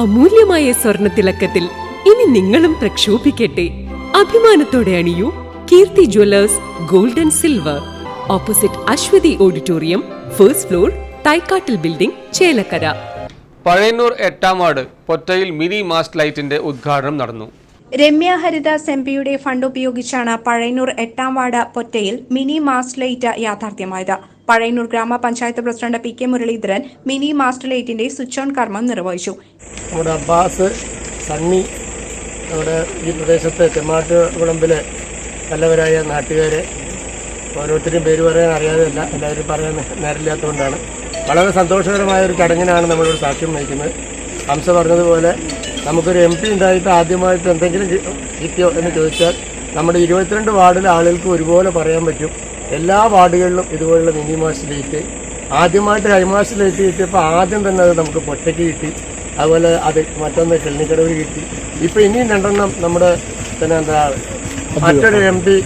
അമൂല്യമായ സ്വർണ തിളക്കത്തിൽ ഇനി നിങ്ങളും പ്രക്ഷോഭിക്കട്ടെ. അഭിമാനത്തോടെ അണിയൂ Keerthi jewellers gold and silver. Opposite Aswathi auditorium first floor തൈക്കാട്ടിൽ building Chelakkara. Pazhayannur എട്ടാം വാർഡ് പൊറ്റയിൽ മിനി മാസ്റ്റ് ലൈറ്റിന്റെ ഉദ്ഘാടനം നടന്നു. രമ്യ ഹരിദാസ് എം പിയുടെ ഫണ്ട് ഉപയോഗിച്ചാണ് പഴയന്നൂർ എട്ടാം വാർഡ് പൊറ്റയിൽ മിനി മാസ്റ്റ് ലൈറ്റ് യാഥാർത്ഥ്യമായത്. പഴയന്നൂർ ഗ്രാമപഞ്ചായത്ത് president P K Muraleedharan mini master ലൈറ്റിന്റെ സ്വിച്ച് ഓൺ കർമ്മം നിർവഹിച്ചു. അബ്ബാസ് സണ്ണി നമ്മുടെ ഈ പ്രദേശത്തെ ചെമ്മാട്ട് കുളമ്പിലെ നല്ലവരായ നാട്ടുകാരെ ഓരോരുത്തരും പേര് പറയാൻ അറിയാതെയല്ല എല്ലാവരും പറയാൻ നേരില്ലാത്തതുകൊണ്ടാണ് വളരെ സന്തോഷകരമായ ഒരു ചടങ്ങിനാണ് നമ്മളിവിടെ സാക്ഷ്യം വഹിക്കുന്നത്. ഹംസ പറഞ്ഞതുപോലെ നമുക്കൊരു എം പി ഉണ്ടായിട്ട് ആദ്യമായിട്ട് എന്തെങ്കിലും കിട്ടിയോ എന്ന് ചോദിച്ചാൽ നമ്മുടെ ഇരുപത്തിരണ്ട് വാർഡിലെ ആളുകൾക്ക് ഒരുപോലെ പറയാൻ പറ്റും. എല്ലാ വാർഡുകളിലും ഇതുപോലുള്ള മിനി മാസ് ലൈറ്റ് ആദ്യമായിട്ട് ഹൈമാസ് ലൈറ്റ് കിട്ടിയപ്പോൾ ആദ്യം തന്നെ അത് നമുക്ക് പൊട്ടയ്ക്ക് കിട്ടി. അതുപോലെ അത് മറ്റൊന്ന് കിള്ളിക്കടവിൽ കിട്ടി. ഇപ്പൊ ഇനിയും രണ്ടെണ്ണം നമ്മുടെ പിന്നെ എന്താ മറ്റൊരു എം പി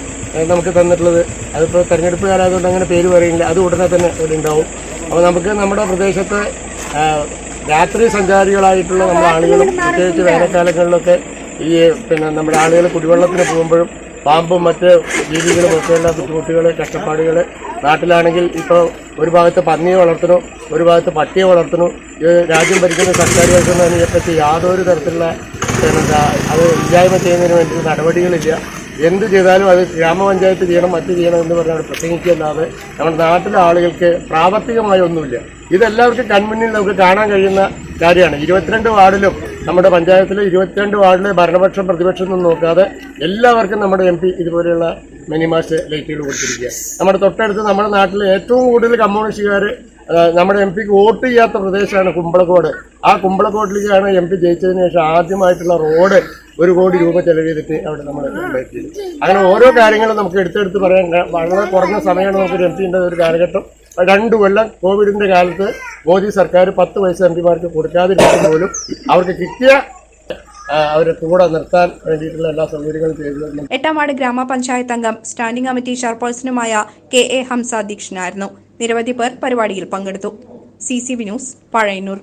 നമുക്ക് തന്നിട്ടുള്ളത്. അതിപ്പോൾ തെരഞ്ഞെടുപ്പ് കാലമായതുകൊണ്ട് അങ്ങനെ പേര് പറയുന്നില്ല അത് ഉടനെ തന്നെ ഇവിടെ ഉണ്ടാവും. അപ്പോൾ നമുക്ക് നമ്മുടെ പ്രദേശത്തെ രാത്രി സഞ്ചാരികളായിട്ടുള്ള നമ്മുടെ ആളുകളും പ്രത്യേകിച്ച് വേനൽക്കാലങ്ങളിലൊക്കെ ഈ പിന്നെ നമ്മുടെ ആളുകൾ കുടിവെള്ളത്തിന് പോകുമ്പോഴും പാമ്പും മറ്റ് ജീവികളും ഒക്കെയുള്ള ബുദ്ധിമുട്ടുകൾ കഷ്ടപ്പാടുകൾ നാട്ടിലാണെങ്കിൽ ഇപ്പോൾ ഒരു ഭാഗത്ത് പന്നിയെ വളർത്തുന്നു ഒരു ഭാഗത്ത് പട്ടിയെ വളർത്തുന്നു. ഇത് രാജ്യം ഭരിക്കുന്ന സർക്കാർ സർക്കാരുകൾക്കൊന്നും അതിനെപ്പറ്റി യാതൊരു തരത്തിലുള്ള എന്താ അത് ഇല്ലായ്മ ചെയ്യുന്നതിന് വേണ്ടി നടപടികളില്ല. എന്ത് ചെയ്താലും അത് ഗ്രാമപഞ്ചായത്ത് ചെയ്യണം മറ്റ് ചെയ്യണം എന്ന് പറഞ്ഞാൽ പ്രസംഗിക്കുന്നല്ലാതെ നമ്മുടെ നാട്ടിലെ ആളുകൾക്ക് പ്രാവർത്തികമായ ഒന്നുമില്ല. ഇതെല്ലാവർക്കും കൺമുന്നിൽ നമുക്ക് കാണാൻ കഴിയുന്ന കാര്യമാണ്. ഇരുപത്തിരണ്ട് വാർഡിലും നമ്മുടെ പഞ്ചായത്തിലെ ഇരുപത്തിരണ്ട് വാർഡിലെ ഭരണപക്ഷം പ്രതിപക്ഷം ഒന്നും നോക്കാതെ എല്ലാവർക്കും നമ്മുടെ എം പി ഇതുപോലെയുള്ള മിനിമാസ് ലൈറ്റുകൾ കൊടുത്തിരിക്കുക. നമ്മുടെ തൊട്ടടുത്ത് നമ്മുടെ നാട്ടിലെ ഏറ്റവും കൂടുതൽ കമ്മ്യൂണിസ്റ്റുകാർ നമ്മുടെ എം പിക്ക് വോട്ട് ചെയ്യാത്ത പ്രദേശമാണ് കുമ്പളക്കോട്. ആ കുമ്പളക്കോട്ടിലേക്കാണ് എം പി ജയിച്ചതിന് ശേഷം ആദ്യമായിട്ടുള്ള റോഡ് ഒരു കോടി രൂപ ചെലവ് അവിടെ നമ്മൾ അങ്ങനെ ഓരോ കാര്യങ്ങളും നമുക്ക് എടുത്തെടുത്ത് പറയാൻ വളരെ കുറഞ്ഞ സമയമാണ് നമുക്ക് എം പിന്റെ ഒരു കാലഘട്ടം. രണ്ടു കൊല്ലം കോവിഡിന്റെ കാലത്ത് മോദി സർക്കാർ പത്ത് വയസ്സ് എം പിമാർക്ക് കൊടുക്കാതിരിക്കും പോലും അവർക്ക് കിട്ടിയ അവരെ കൂടെ നിർത്താൻ വേണ്ടിയിട്ടുള്ള എല്ലാ സൗകര്യങ്ങളും ചെയ്തു എട്ടാമാട് ഗ്രാമപഞ്ചായത്ത് അംഗം സ്റ്റാൻഡിംഗ് കമ്മിറ്റി ചെയർപേഴ്സണുമായ കെ എ ഹംസ അധ്യക്ഷനായിരുന്നു. നിരവധി പേർ പരിപാടിയിൽ പങ്കെടുത്തു. C C V news Pazhayannur.